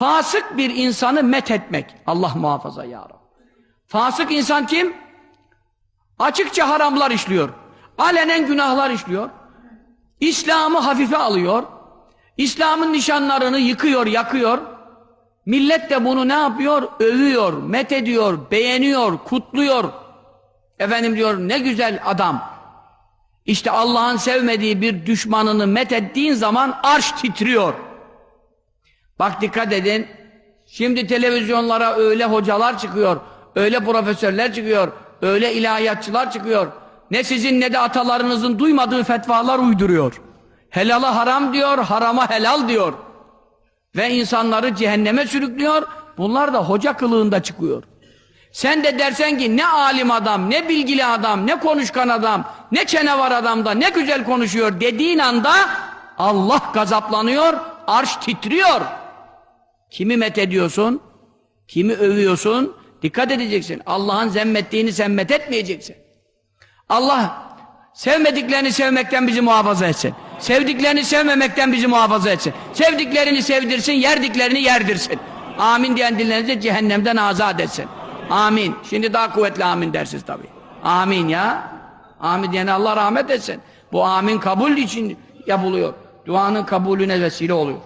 Fasık bir insanı met etmek. Allah muhafaza ya Rabbi. Fasık insan kim? Açıkça haramlar işliyor. Alenen günahlar işliyor. İslam'ı hafife alıyor. İslam'ın nişanlarını yıkıyor, yakıyor. Millet de bunu ne yapıyor? Övüyor, met ediyor, beğeniyor, kutluyor. Efendim diyor ne güzel adam. İşte Allah'ın sevmediği bir düşmanını met ettiğin zaman arş titriyor. Bak dikkat edin. Şimdi televizyonlara öyle hocalar çıkıyor, öyle profesörler çıkıyor, öyle ilahiyatçılar çıkıyor. Ne sizin ne de atalarınızın duymadığı fetvalar uyduruyor. Helala haram diyor, harama helal diyor. Ve insanları cehenneme sürüklüyor. Bunlar da hoca kılığında çıkıyor. Sen de dersen ki ne alim adam, ne bilgili adam, ne konuşkan adam, ne çene var adamda, ne güzel konuşuyor dediğin anda Allah gazaplanıyor, arş titriyor. Kimi met ediyorsun? Kimi övüyorsun? Dikkat edeceksin. Allah'ın zemmettiğini sen met etmeyeceksin. Allah sevmediklerini sevmekten bizi muhafaza etsin. Sevdiklerini sevmemekten bizi muhafaza etsin. Sevdiklerini sevdirsin, yerdiklerini yerdirsin. Amin diyen dillerinizi cehennemden azat etsin. Amin. Şimdi daha kuvvetli amin dersiniz tabi. Amin ya. Amin diyene Allah rahmet etsin. Bu amin kabul için yapılıyor. Duanın kabulüne vesile oluyor.